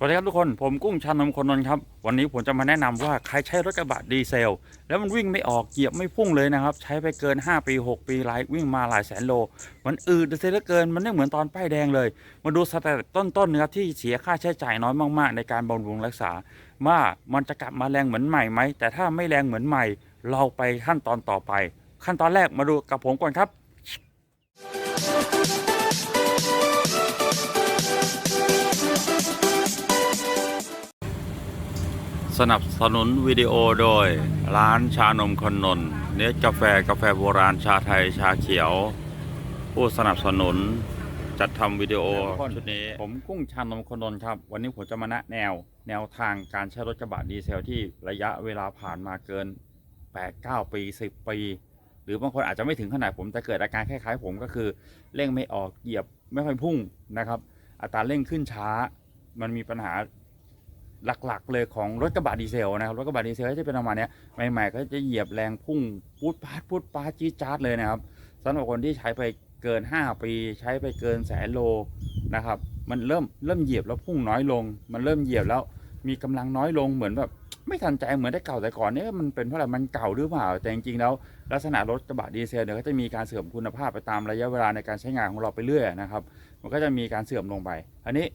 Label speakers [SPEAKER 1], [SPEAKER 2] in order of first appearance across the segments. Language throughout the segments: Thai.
[SPEAKER 1] สวัสดีครับทุกคนผมกุ้งชานนท์คนนนท์ครับ วันนี้ผมจะมาแนะนำว่าใครใช้รถกระบะดีเซล แล้วมันวิ่งไม่ออกเหยียบไม่พุ่งเลยนะครับ ใช้ไปเกิน 5 ปี 6 ปีหลายวิ่งมาหลายแสนโล มันอืดเสียเหลือเกินมันไม่เหมือนตอนป้ายแดงเลย มาดูสเต็ปต้นๆนะครับที่เสียค่าใช้จ่ายน้อยมากๆ ในการบำรุงรักษา ว่ามันจะกลับมาแรงเหมือนใหม่ไหมแต่ถ้าไม่แรงเหมือนใหม่ เราไปขั้นตอนต่อไป ขั้นตอนแรกมาดูกับผมก่อนครับ สนับสนุนวิดีโอโดย ร้านชานมคนนนท์เนสกาแฟกาแฟโบราณชาไทยชาเขียว ผู้สนับสนุนจัดทำวิดีโอชุดนี้ ผมกุ้งชานมคนนนท์ครับ วันนี้ผมจะมาแนะแนว แนวทางการใช้รถกระบะดีเซลที่ระยะเวลาผ่านมาเกิน 8-9 ปี 10 ปี หรือบางคนอาจจะไม่ถึงขนาดผมแต่เกิดอาการคล้ายๆ ผมก็คือเร่งไม่ออกเหยียบไม่ค่อยพุ่งนะครับ อัตราเร่งขึ้นช้ามันมีปัญหา หลักๆ เลยของรถกระบะดีเซลนะครับรถกระบะดีเซลก็จะเป็นประมาณเนี้ยใหม่ๆก็จะเหยียบแรงพุ่งพูดปาดพูดปาดจี๊ดจ๊าดเลยนะครับสำหรับคนที่ใช้ไปเกิน 5 ปี ใช้ไปเกินแสนโลนะครับมันเริ่มเริ่มเหยียบแล้วพุ่งน้อยลง มันเริ่มเหยียบแล้วมีกำลังน้อยลงเหมือนแบบไม่ทันใจเหมือนได้เก่าแต่ก่อนเนี่ยมันเป็นเพราะอะไรมันเก่าหรือเปล่า แต่จริงๆแล้วลักษณะรถกระบะดีเซลเนี่ยก็จะมีการเสื่อมคุณภาพไปตามระยะเวลาในการใช้งานของเราไปเรื่อยนะครับ มันก็จะมีการเสื่อมลงไป อันนี้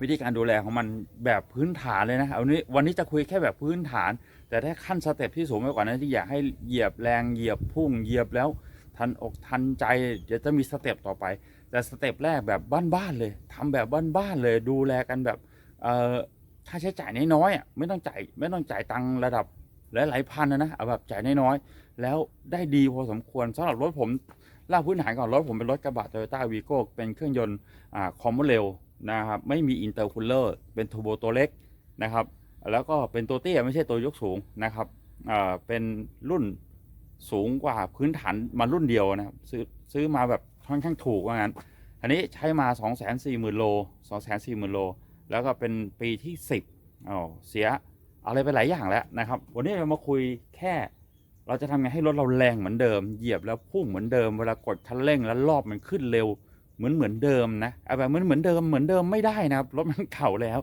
[SPEAKER 1] วิธีการดูแลของมันแบบพื้นฐานเลยนะวันนี้วันนี้จะคุยแค่แบบพื้นฐาน แต่ถ้าขั้นสเต็ปที่สูงไปกว่านั้นที่อยากให้เหยียบแรงเหยียบพุ่งเหยียบแล้วทันอกทันใจเดี๋ยวจะมีสเต็ปต่อไป แต่สเต็ปแรกแบบบ้านๆเลยทำแบบบ้านๆเลยดูแลกันแบบเอ่อค่าใช้จ่ายน้อยๆอะไม่ต้องจ่ายไม่ต้องจ่ายตังระดับหลายๆพันนะนะเอาแบบจ่ายน้อยๆแล้วได้ดีพอสมควรสำหรับรถผมเล่าพื้นฐานก่อนรถผมเป็นรถกระบะโตโยต้าวีโก้เป็นเครื่องยนต์อ่าคอมโบเรล นะครับไม่มีอินเตอร์คูลเลอร์เป็นทูโบตัวเล็กนะครับแล้วก็เป็นตัวเตี้ยไม่ใช่ตัวยกสูงนะครับเป็นรุ่นสูงกว่าพื้นฐานมารุ่นเดียวนะครับซื้อซื้อมาแบบค่อนข้างถูกว่างั้นอันนี้ใช้มา 2 4 0 0 0 0โล2 4 0 0 0 0โลแล้วก็เป็นปีที่ 10อ๋อเสียอะไรไปหลายอย่างแล้วนะครับ วันนี้เรามาคุยแค่ เราจะทำไงให้รถเราแรงเหมือนเดิม เหยียบแล้วพุ่งเหมือนเดิม เวลากดคันเร่งแล้วรอบมันขึ้นเร็ว เหมือนเหมือนเดิมนะเอาแบบเหมือนเหมือนเดิมเหมือนเดิมไม่ได้นะครับรถมันเก่าแล้ว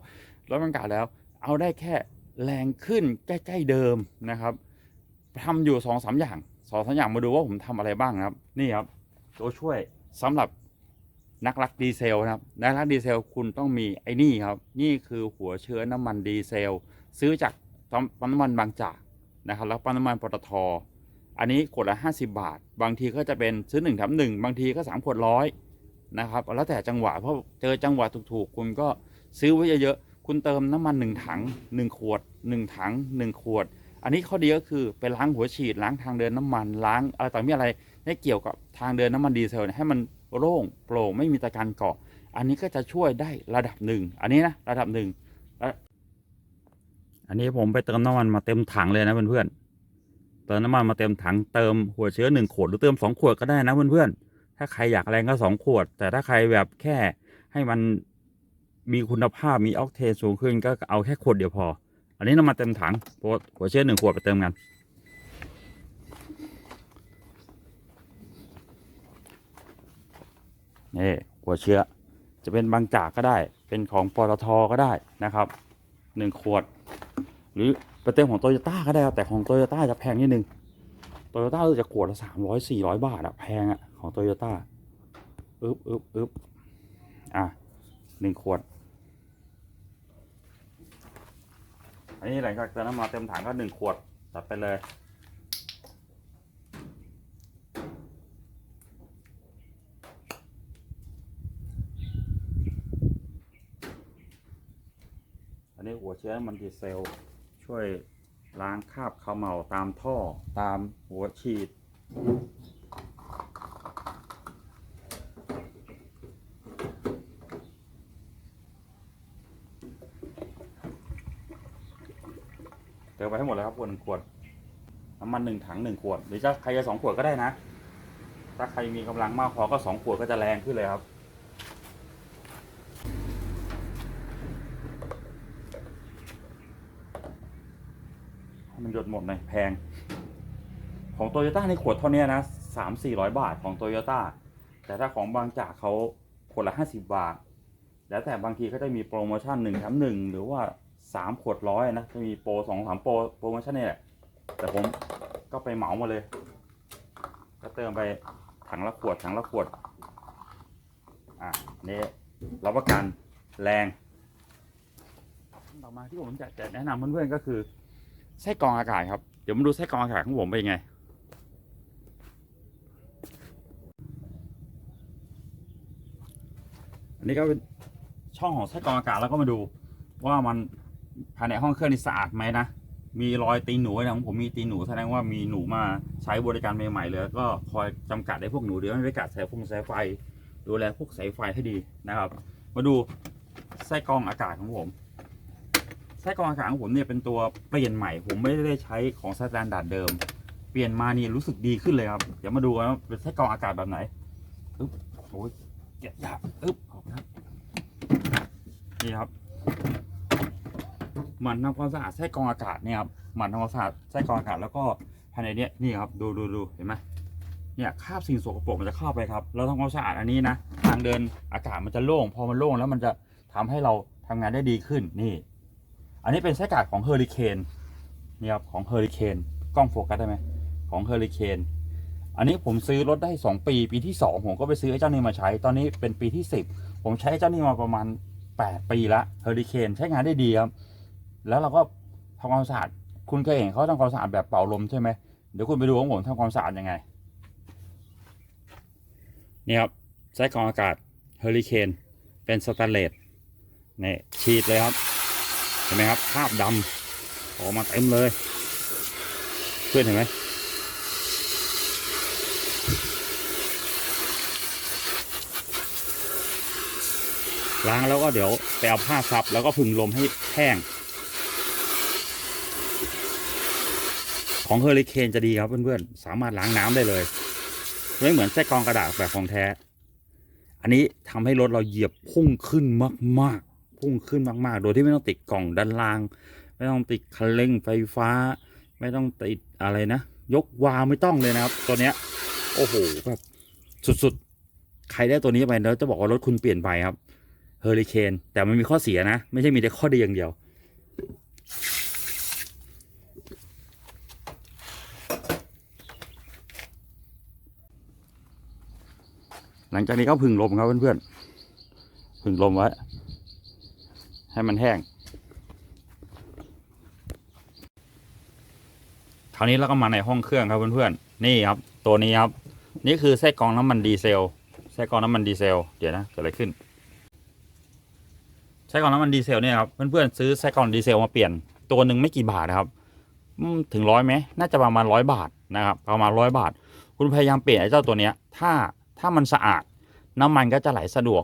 [SPEAKER 1] รถมันเก่าแล้ว เอาได้แค่แรงขึ้นใกล้ๆเดิมนะครับทำอยู่สองสามอย่างสองสามอย่างมาดูว่าผมทำอะไรบ้างนะครับ นี่ครับตัวช่วยสำหรับนักรักดีเซลนะครับนักรักดีเซลคุณต้องมีไอ้นี่ครับ นี่คือหัวเชื้อน้ำมันดีเซล ซื้อจากปั๊มน้ำมันบางจากนะครับ แล้วปั๊มน้ำมันปตทอันนี้ขวดละ 50 บาท บางทีก็จะเป็นซื้อหนึ่งแถมหนึ่งบางทีก็สามขวดร้อย นะครับแล้วแต่จังหวะเพราะเจอจังหวะถูกๆ คุณก็ซื้อไว้เยอะๆคุณเติมน้ำมันหนึ่งถังหนึ่งขวดหนึ่งถังหนึ่งขวด อันนี้ข้อดีก็คือไปล้างหัวฉีดล้างทางเดินน้ำมันล้างอะไรต่างๆอะไรที่เกี่ยวกับทางเดินน้ำมันดีเซลให้มันโล่งโปร่งไม่มีตะการเกาะ อันนี้ก็จะช่วยได้ระดับหนึ่งอันนี้นะระดับหนึ่งอันนี้ผมไปเติมน้ำมันมาเต็มถังเลยนะเพื่อนๆเติมน้ำมันมาเต็มถังเติมหัวเชื้อหนึ่งขวดหรือเติมสองขวดก็ได้นะเพื่อนๆ ถ้าใครอยากแรงก็สองขวด แต่ถ้าใครแบบแค่ให้มันมีคุณภาพมีออกเทนสูงขึ้นก็เอาแค่ขวดเดียวพอ อันนี้น้ำมันเต็มถังโพสหัวเชื้อหนึ่งขวดไปเติมกัน นี่หัวเชื้อจะเป็นบางจากก็ได้ เป็นของปตทก็ได้นะครับหนึ่งขวด หรือไปเติมของโตโยต้าก็ได้แต่ของโตโยต้าจะแพงนิดนึง โตโยต้าจะขวดละสามร้อยสี่ร้อยบาทอะแพงอะของโตโยต้าอึ๊บอึ๊บอึ๊บอะหนึ่งขวด อันนี้หลังจากเติมน้ำมันเต็มถังก็หนึ่งขวดตัดไปเลย อันนี้หัวเชื้อมันดีเซลช่วย ล้างคราบขมเหลาตามท่อตามหัวฉีด เติมไปให้หมดเลยครับขวดหนึ่งขวดน้ำมันหนึ่งถังหนึ่งขวด หรือจะใครจะสองขวดก็ได้นะ ถ้าใครมีกำลังมากพอก็สองขวดก็จะแรงขึ้นเลยครับ ให้มันหยดหมดเลยแพง ของโตโยต้าในขวดเท่านี้นะสามสี่ร้อยบาทของโตโยต้าแต่ถ้าของบางจากเขาขวดละห้าสิบบาท แล้วแต่บางทีก็จะมีโปรโมชั่นหนึ่งแถมหนึ่งหรือว่าสามขวดร้อยนะจะมีโปรสองสามโปรโปรโมชั่นนี่แหละแต่ผมก็ไปเหมามาเลย ก็เติมไปถังละขวดถังละขวด อะนี่รับประกันแรง ต่อมาที่ผมจะจะแนะนำเพื่อนๆก็คือ ไส้กรองอากาศครับ เดี๋ยวมาดูไส้กรองอากาศของผมเป็นยังไง อันนี้ก็เป็นช่องของไส้กรองอากาศแล้วก็มาดู ว่ามันภายในห้องเครื่องนี่สะอาดไหมนะ มีรอยตีนหนูนะของผมมีตีนหนูแสดงว่ามีหนูมาใช้บริการใหม่ๆเลยก็คอยจำกัดได้พวกหนูเดี๋ยวไม่ไปกัดสายฟงสายไฟ ดูแลพวกสายไฟให้ดีนะครับ มาดูไส้กรองอากาศของผม ไส้กรองอากาศของผมเนี่ยเป็นตัวเปลี่ยนใหม่ ผมไม่ได้ใช้ของสแตนดาร์ดเดิม เปลี่ยนมานี่รู้สึกดีขึ้นเลยครับ เดี๋ยวมาดูกันว่าเป็นไส้กรองอากาศแบบไหนอึ๊บโอ้ยเก็บยากอึ๊บขอบครับนี่ครับหมันทำความสะอาดไส้กรองอากาศเนี่ยครับหมันทำความสะอาดไส้กรองอากาศแล้วก็ภายในเนี้ยนี่ครับดูดูดูเห็นไหมเนี่ยคราบสิ่งสกปรกมันจะเข้าไปครับ เราทำความสะอาดอันนี้นะ ทางเดินอากาศมันจะโล่ง พอมันโล่งแล้วมันจะทำให้เราทำงานได้ดีขึ้นนี่ อันนี้เป็นไส้กรอกของเฮอริเคนนี่ครับของเฮอริเคนกล้องโฟกัสได้ไหมของเฮอริเคนอันนี้ผมซื้อรถได้ 2 ปี ปีที่ 2 ผมก็ไปซื้อไอ้เจ้านี้มาใช้ ตอนนี้เป็นปีที่ 10 ผมใช้ไอ้เจ้านี้มาประมาณ 8 ปีละเฮอริเคนใช้งานได้ดีครับ แล้วเราก็ทำความสะอาดคุณเคยเห็นเขาทำความสะอาดแบบเป่าลมใช่ไหมเดี๋ยวคุณไปดูของผมทำความสะอาดยังไงนี่ครับไส้กรองอากาศเฮอริเคนเป็นสแตนเลสนี่ฉีดเลยครับ ห็นไหมครับคราบดำออกมาเต็มเลย เพื่อนเห็นไหมล้างแล้วก็เดี๋ยวไปเอาผ้าซับแล้วก็ผึ่งลมให้แห้ง ของเฮอริเคนจะดีครับเพื่อนๆ สามารถล้างน้ำได้เลย ไม่เหมือนไส้กรองกระดาษแบบของแท้ อันนี้ทำให้รถเราเหยียบพุ่งขึ้นมาก ๆ พุ่งขึ้นมาก ๆ โดยที่ไม่ต้องติดกล่องด้านล่าง ไม่ต้องติดคันเร่งไฟฟ้า ไม่ต้องติดอะไรนะ ยกวาไม่ต้องเลยนะครับ ตัวเนี้ย โอ้โหแบบสุดๆ ใครได้ตัวนี้ไปแล้วจะบอกว่ารถคุณเปลี่ยนไปครับเฮอริเคนแต่มันมีข้อเสียนะ ไม่ใช่มีแต่ข้อดีอย่างเดียว หลังจากนี้ก็พึ่งลมครับเพื่อนๆพึ่งลมไว้ ให้มันแห้งคราวนี้เราก็มาในห้องเครื่องครับเพื่อนๆนี่ครับ ตัวนี้ครับ นี่คือไส้กรองน้ำมันดีเซลไส้กรองน้ำมันดีเซลเดี๋ยวนะเกิดอะไรขึ้นไส้กรองน้ำมันดีเซลเนี่ยครับเพื่อนๆซื้อไส้กรองดีเซลมาเปลี่ยนตัวหนึ่งไม่กี่บาทนะครับถึงร้อยไหมน่าจะประมาณร้อยบาทนะครับประมาณร้อยบาท คุณพยายามเปลี่ยนไอ้เจ้าตัวเนี้ยถ้าถ้ามันสะอาดน้ำมันก็จะไหลสะดวก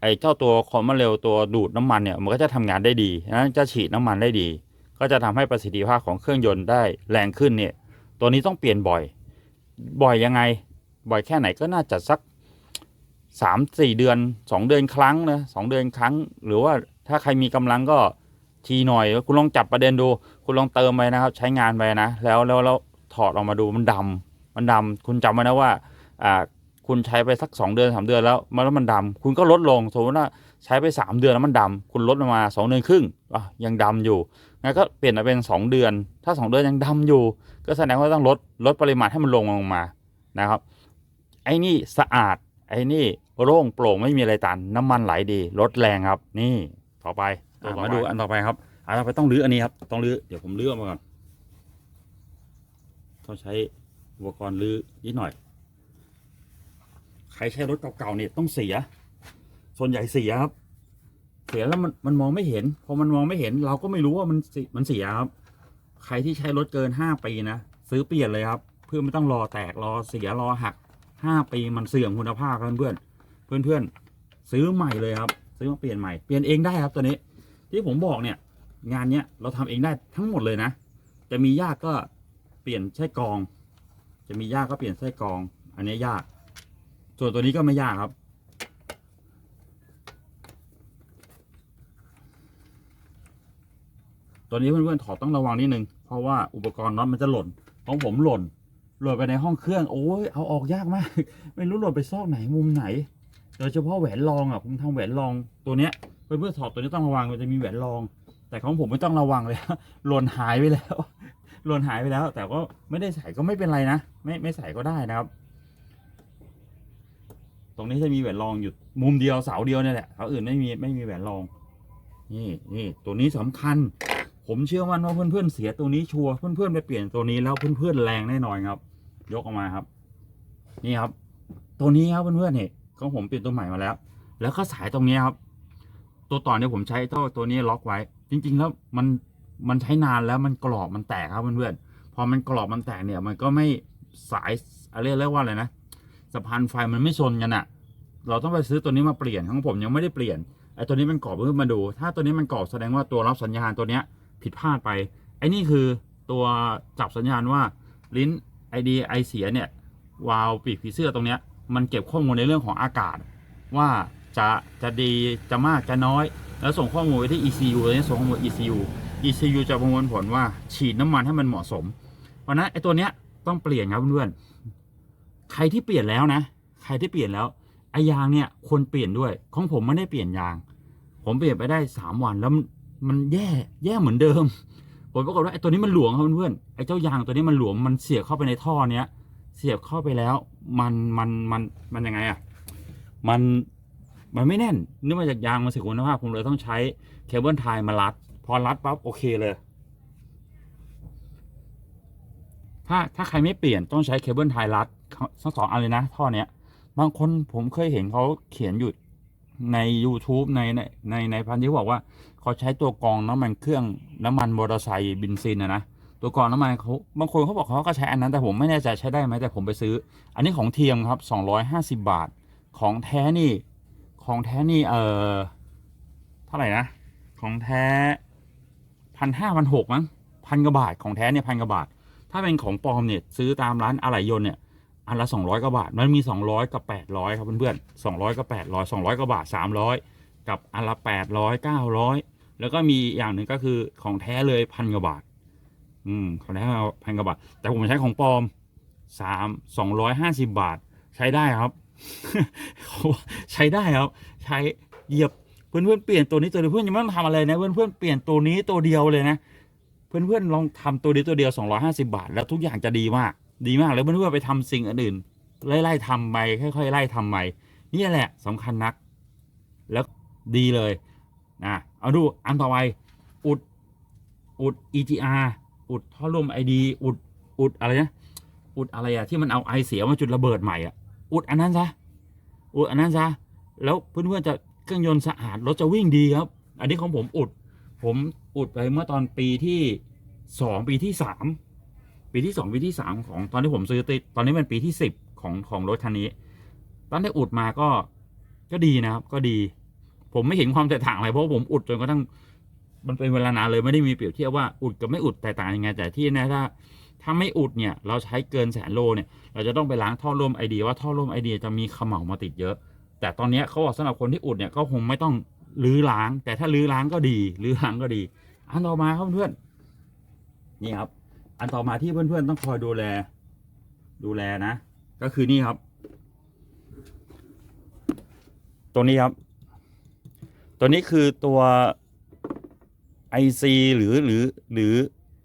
[SPEAKER 1] ไอ้เจ้าตัวคอมมาเร็วตัวดูดน้ำมันเนี่ยมันก็จะทำงานได้ดีนั้นจะฉีดน้ำมันได้ดี ก็จะทำให้ประสิทธิภาพของเครื่องยนต์ได้แรงขึ้นเนี่ยตัวนี้ต้องเปลี่ยนบ่อย บ่อยยังไง บ่อยแค่ไหนก็น่าจะสักสามสี่เดือนสองเดือนครั้งนะสองเดือนครั้ง หรือว่าถ้าใครมีกำลังก็ทีหน่อย คุณลองจับประเด็นดู คุณลองเติมไปนะครับ ใช้งานไปนะ แล้วแล้วแล้วถอดออกมาดูมันดำมันดำคุณจำไว้นะว่าอ่า คุณใช้ไปสักสองเดือนสามเดือนแล้วมันแล้วมันดำคุณก็ลดลงสมมติว่าใช้ไปสามเดือนแล้วมันดำคุณลดลงมาสองเดือนครึ่งอะยังดำอยู่งั้นก็เปลี่ยนมาเป็นสองเดือน ถ้าสองเดือนยังดำอยู่ ก็แสดงว่าต้องลดลดปริมาณให้มันลงลงมานะครับ ไอ้นี่สะอาดไอ้นี่โล่งโปร่งไม่มีอะไรตัน น้ำมันไหลดีลดแรงครับ นี่ต่อไปอะมาดูอันต่อไปครับอันต่อไปต้องรื้ออันนี้ครับต้องรื้อเดี๋ยวผมรื้อออกมาก่อนต้องใช้อุปกรณ์รื้อนิดหน่อยใค รใช้รถเก่าๆเนี่ยต้องเสีย ส่วนใหญ่เสียครับ เสียแล้วมันมันมองไม่เห็น พอมันมองไม่เห็น เราก็ไม่รู้ว่ามันมันเสียครับ ใครที่ใช้รถเกินห้าปีนะซื้อเปลี่ยนเลยครับ เพื่อไม่ต้องรอแตกรอเสียรอหักห้าปีมันเสื่อมคุณภาพเพื่อนเพื่อนเพื่อนๆซื้อใหม่เลยครับ ซื้อมาเปลี่ยนใหม่เปลี่ยนเองได้ครับตัวนี้ ที่ผมบอกเนี่ย งานเนี้ยเราทำเองได้ทั้งหมดเลยนะจะมียากก็เปลี่ยนไส้กรอง จะมียากก็เปลี่ยนไส้กรอง อันนี้ยาก ส่วนตัวนี้ก็ไม่ยากครับ ตัวนี้เพื่อนๆถอดต้องระวังนิดนึง เพราะว่าอุปกรณ์น็อตมันจะหล่น ของผมหล่น หล่นไปในห้องเครื่อง โอ้ยเอาออกยากมาก ไม่รู้หล่นไปซอกไหนมุมไหน โดยเฉพาะแหวนรองอะ ผมทำแหวนรองตัวเนี้ยเพื่อนเพื่อนๆถอดตัวนี้ต้องระวัง มันจะมีแหวนรอง แต่ของผมไม่ต้องระวังเลย หล่นหายไปแล้ว หล่นหายไปแล้ว แต่ก็ไม่ได้ใส่ก็ไม่เป็นไรนะ ไม่ไม่ใส่ก็ได้นะครับ รงนี้จะมีแหวนรองอยู่มุมเดียวเสาเดียวเนี่ยแหละเสาอื่นไม่มีไม่มีแหวนรอง นี่นี่ตัวนี้สำคัญ ผมเชื่อมั่นว่าเพื่อนๆเสียตัวนี้ชัวร์เพื่อนๆไปเปลี่ยนตัวนี้แล้วเพื่อนๆแรงแน่นอนครับ ยกออกมาครับ นี่ครับ ตัวนี้ครับเพื่อนๆเนี่ยของผมเปลี่ยนตัวใหม่มาแล้ว แล้วก็สายตรงนี้ครับ ตัวต่อเนี่ยผมใช้ตัวตัวนี้ล็อกไว้ จริง ๆ แล้วมันมันใช้นานแล้วมันกรอบมันแตกครับเพื่อนๆพอมันกรอบมันแตกเนี่ย มันก็ไม่สายอะไรเรียกว่าอะไรนะ สะพานไฟมันไม่ชนกันอะเราต้องไปซื้อตัวนี้มาเปลี่ยนของผมยังไม่ได้เปลี่ยนไอ้ตัวนี้มันกรอบเพื่อมาดู ถ้าตัวนี้มันกรอบแสดงว่าตัวรับสัญญาณตัวเนี้ยผิดพลาดไปไอ้นี่คือตัวจับสัญญาณว่าลิ้นไอดีไอเสียเนี่ยวาล์วปีกผีเสื้อตรงเนี้ยมันเก็บข้อมูลในเรื่องของอากาศ ว่าจะจะดีจะมากจะน้อย แล้วส่งข้อมูลไปที่ ECU ตัวนี้ส่งข้อมูล ECU ECU จะประมวลผลว่าฉีดน้ำมันให้มันเหมาะสม เพราะนั้นไอ้ตัวเนี้ยต้องเปลี่ยนครับเพื่อน ใครที่เปลี่ยนแล้วนะ ใครที่เปลี่ยนแล้วไอ้ยางเนี่ยควรเปลี่ยนด้วย ของผมไม่ได้เปลี่ยนยาง ผมเปลี่ยนไปได้สามวันแล้วมันแย่แย่เหมือนเดิมผลปรากฏว่าไอ้ตัวนี้มันหลวมครับเพื่อนไอ้เจ้ายางตัวนี้มันหลวมมันเสียบเข้าไปในท่อเนี้ย เสียบเข้าไปแล้วมันมันมันมันยังไงอะมันมันไม่แน่นเนื่องมาจากยางมันเสียคุณภาพผมเลยต้องใช้เคเบิลไทยมารัด พอรัดปั๊บโอเคเลย ถ้าถ้าใครไม่เปลี่ยนต้องใช้เคเบิลไทยรัด ทั้งสองอันเลยนะท่อเนี้ย บางคนผมเคยเห็นเขาเขียนอยู่ใน YouTube ในในในในพันที่บอกว่าเขาใช้ตัวกรองน้ำมันเครื่องน้ำมันมอเตอร์ไซค์บินซินนะนะตัวกรองน้ำมันเขาบางคนเขาบอกเขาก็ใช้อันนั้นแต่ผมไม่แน่ใจใช้ได้ไหมแต่ผมไปซื้อ อันนี้ของเทียมครับ 250 บาทของแท้นี่ ของแท้นี่เออเท่าไหร่นะ ของแท้พันห้าพันหกมั้งพันกว่าบาทของแท้เนี่ยพันกว่าบาท ถ้าเป็นของปลอมเนี่ยซื้อตามร้านอะไหล่ยนต์เนี่ย อันละสองร้อยกว่าบาท มันมีสองร้อยกับแปดร้อยครับเพื่อนๆสองร้อยกับแปดร้อยสองร้อยกว่าบาทสามร้อยกับอันละแปดร้อยเก้าร้อยแล้วก็มีอย่างหนึ่งก็คือของแท้เลยพันกว่าบาท อืมของแท้พันกว่าบาท แต่ผมใช้ของปลอมสามสองร้อยห้าสิบบาท ใช้ได้ครับ ใช้ได้ครับ ใช้เหยียบเพื่อนๆเปลี่ยนตัวนี้ตัวเดียวเพื่อนยังไม่ต้องทำอะไรนะเพื่อนๆเปลี่ยนตัวนี้ตัวเดียวเลยนะ เพื่อนๆลองทำตัวนี้ตัวเดียว 250 บาท แล้วทุกอย่างจะดีมาก ดีมากแล้วเพื่อนๆไปทำสิ่งอื่นไล่ๆทำไปค่อยๆไล่ทำไปนี่แหละสำคัญนัก แล้วดีเลยนะเอาดูอันต่อไปอุดอุด EGR อุดท่อลม ID อุดอุดอะไรนะอุดอะไรอะที่มันเอาไอเสียมาจุดระเบิดใหม่อะอุดอันนั้นซะอุดอันนั้นซะแล้วเพื่อนๆจะเครื่องยนต์สะอาดรถจะวิ่งดีครับ อันนี้ของผมอุด ผมอุดไปเมื่อตอนปีที่สองปีที่สาม ปีที่สองปีที่สามของตอนที่ผมซื้อติดตอนนี้เป็นปีที่สิบของของรถคันนี้ ตอนได้อุดมาก็ก็ดีนะครับ ก็ดี ผมไม่เห็นความแตกต่างอะไรเพราะผมอุดจนกระทั่งมันเป็นเวลานานเลยไม่ได้มีเปรียบเทียบว่าอุดกับไม่อุดแตกต่างยังไงแต่ที่แน่ถ้าถ้าไม่อุดเนี่ยเราใช้เกินแสนโลเนี่ย เราจะต้องไปล้างท่อร่วมไอเดียว่าท่อร่วมไอเดียจะมีเขม่ามาติดเยอะ แต่ตอนนี้เขาบอกสำหรับคนที่อุดเนี่ยก็คงไม่ต้องรื้อล้าง แต่ถ้ารื้อล้างก็ดีรื้อล้างก็ดี อันต่อมาครับเพื่อนนี่ครับ อันต่อมาที่เพื่อนๆต้องคอยดูแล ดูแลนะ ก็คือนี่ครับ ตัวนี้ครับ ตัวนี้คือตัว IC หรือหรือหรือ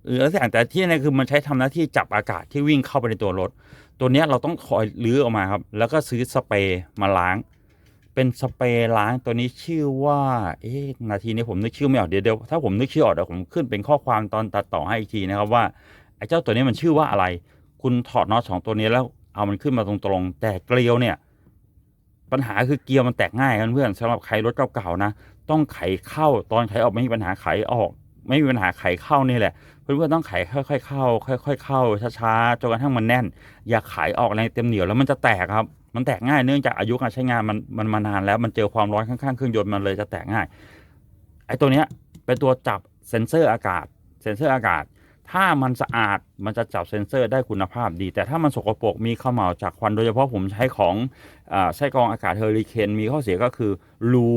[SPEAKER 1] หรืออะไรสักอย่างแต่ที่นี่คือมันใช้ทำหน้าที่จับอากาศที่วิ่งเข้าไปในตัวรถ ตัวนี้เราต้องคอยลื้อออกมาครับ แล้วก็ซื้อสเปรย์มาล้าง เป็นสเปรย์ล้างตัวนี้ชื่อว่า เอ๊ะนาทีนี้ผมนึกชื่อไม่ออกเดี๋ยวเดี๋ยวถ้าผมนึกชื่อออกเดี๋ยวผมขึ้นเป็นข้อความตอนตัดต่อให้อีกทีนะครับว่า เจ้าตัวนี้มันชื่อว่าอะไร คุณถอดน็อตสองตัวนี้แล้วเอามันขึ้นมาตรงๆ แต่เกลียวเนี่ย ปัญหาคือเกียร์มันแตกง่ายกันเพื่อนสำหรับใครรถเก่าๆนะ ต้องไขเข้าตอนไขออกไม่มีปัญหาไขออก ไม่มีปัญหาไขเข้านี่แหละเพื่อนๆต้องไขค่อยๆเข้า ค่อย ๆ เข้าช้าๆจนกระทั่งมันแน่น อย่าไขออกแรงเต็มเหนียวแล้วมันจะแตกครับมันแตกง่ายเนื่องจากอายุการใช้งานมันมันมานานแล้วมันเจอความร้อนข้างๆเครื่องยนต์มันเลยจะแตกง่ายไอ้ตัวเนี้ยเป็นตัวจับเซ็นเซอร์อากาศ เซ็นเซอร์อากาศ ถ้ามันสะอาดมันจะจับเซ็นเซอร์ได้คุณภาพดี แต่ถ้ามันสกปรกมีเขม่าจากควันโดยเฉพาะผมใช้ของอาไส้กรองอากาศเฮอริเคนมีข้อเสียก็คือรู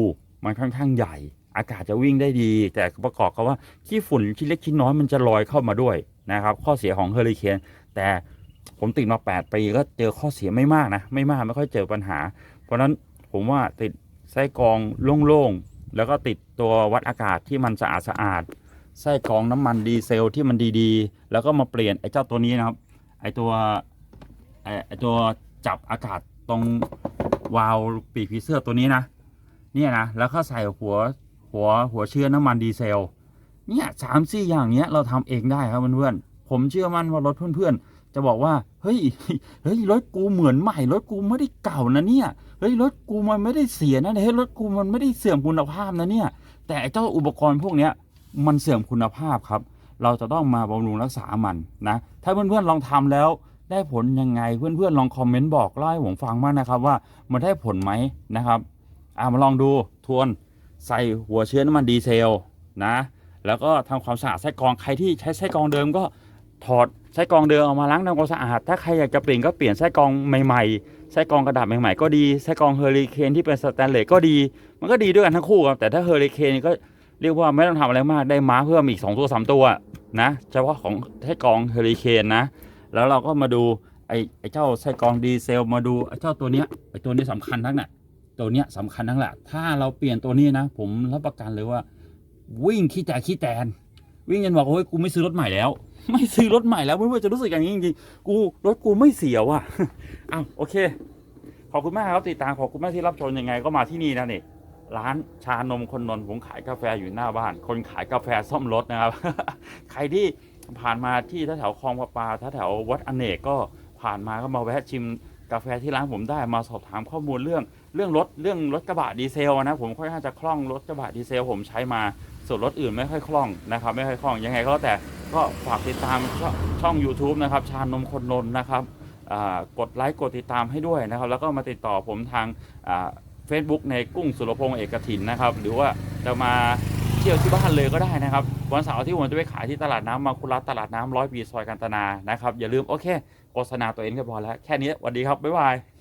[SPEAKER 1] มันค่อนข้างใหญ่ อากาศจะวิ่งได้ดี แต่ประกอบกับว่าขี้ฝุ่นชิ้นเล็กชิ้นน้อยมันจะลอยเข้ามาด้วยนะครับข้อเสียของเฮอริเคนแต่ผมติดมา 8 ปีก็เจอข้อเสียไม่มากนะ ไม่มากไม่ค่อยเจอปัญหา เพราะฉะนั้นผมว่าติดไส้กรองโล่งๆแล้วก็ติดตัววัดอากาศที่มันสะอาดสะอาด ไส้กรองน้ำมันดีเซลที่มันดีๆ แล้วก็มาเปลี่ยนไอ้เจ้าตัวนี้นะครับ ไอ้ตัวไอ้ตัวจับอากาศตรงวาล์วปีกผีเสื้อตัวนี้นะเนี่ยนะแล้วก็ใส่หัวหัวหัวเชื้อน้ำมันดีเซลเนี่ยสามสี่อย่างเนี้ยเราทำเองได้ครับเพื่อนๆผมเชื่อมั่นว่ารถเพื่อนๆ จะบอกว่าเฮ้ยเฮ้ยรถกูเหมือนใหม่รถกูไม่ได้เก่านะเนี่ยเฮ้ยรถกูมันไม่ได้เสียนะเฮ้ยรถกูมันไม่ได้เสื่อมคุณภาพนะเนี่ย แต่เจ้าอุปกรณ์พวกเนี้ย มันเสื่อมคุณภาพครับ เราจะต้องมาบำรุงรักษามันนะ ถ้าเพื่อนๆลองทำแล้วได้ผลยังไงเพื่อนๆลองคอมเมนต์บอกเล่าให้ผมฟังบ้างนะครับว่ามันได้ผลไหมนะครับอ่ามาลองดูทวนใส่หัวเชื้อน้ำมันดีเซลนะแล้วก็ทำความสะอาดไส้กรองใครที่ใช้ไส้กรองเดิมก็ถอดไส้กรองเดิมออกมาล้างทำความสะอาด ถ้าใครอยากจะเปลี่ยนก็เปลี่ยนไส้กรองใหม่ๆไส้กรองกระดาษใหม่ๆก็ดีไส้กรองเฮอริเคนที่เป็นสแตนเลสก็ดี มันก็ดีด้วยกันทั้งคู่ครับแต่ถ้าเฮอริเคนก็ เรียกว่าไม่ต้องทำอะไรมากได้ม้าเพิ่มอีก 2 ตัว 3 ตัวนะเฉพาะของไส้กรองเฮอริเคนนะ แล้วเราก็มาดูไอ้ไอ้เจ้าไส้กรองดีเซลมาดูไอ้เจ้าตัวเนี้ยไอ้ตัวนี้สำคัญทั้งนั้นตัวเนี้ยสำคัญทั้งแหละถ้าเราเปลี่ยนตัวนี้นะ ผมรับประกันเลยว่า วิ่งขี้แต่ขี้แตน วิ่งยันบอกโอ้ยกูไม่ซื้อรถใหม่แล้ว ไม่ซื้อรถใหม่แล้วเพื่อนๆจะรู้สึกอย่างนี้จริงๆกูรถกูไม่เสียว่ะอ้าวโอเคขอบคุณมากครับติดตามขอบคุณมากที่รับชมยังไงก็มาที่นี่นะเนี่ ร้านชานมคนนนท์ผมขายกาแฟอยู่หน้าบ้าน คนขายกาแฟซ่อมรถนะครับ ใครที่ผ่านมาที่แถวคลองประปาแถววัดอเนกก็ผ่านมาก็มาแวะชิมกาแฟที่ร้านผมได้มาสอบถามข้อมูลเรื่อง เรื่องรถเรื่องรถกระบะดีเซลนะผมค่อนข้างจะคล่องรถกระบะดีเซล ผมใช้มาส่วนรถอื่นไม่ค่อยคล่องนะครับ ไม่ค่อยคล่องยังไงก็แต่ก็ฝากติดตามช่องช่อง YouTube นะครับชานมคนนนท์นะครับกดไลค์กดติดตามให้ด้วยนะครับ แล้วก็มาติดต่อผมทาง เฟซบุ๊กในกุ้งสุรพงษ์เอกถินนะครับ หรือว่าจะมาเที่ยวที่บ้านเลยก็ได้นะครับ วันเสาร์ที่ผมจะไปขายที่ตลาดน้ำมาคุรัตตลาดน้ำร้อยปีซอยกันตนานะครับ อย่าลืมโอเคโฆษณาตัวเองก็พอแล้ว แค่นี้สวัสดีครับ บ๊ายบาย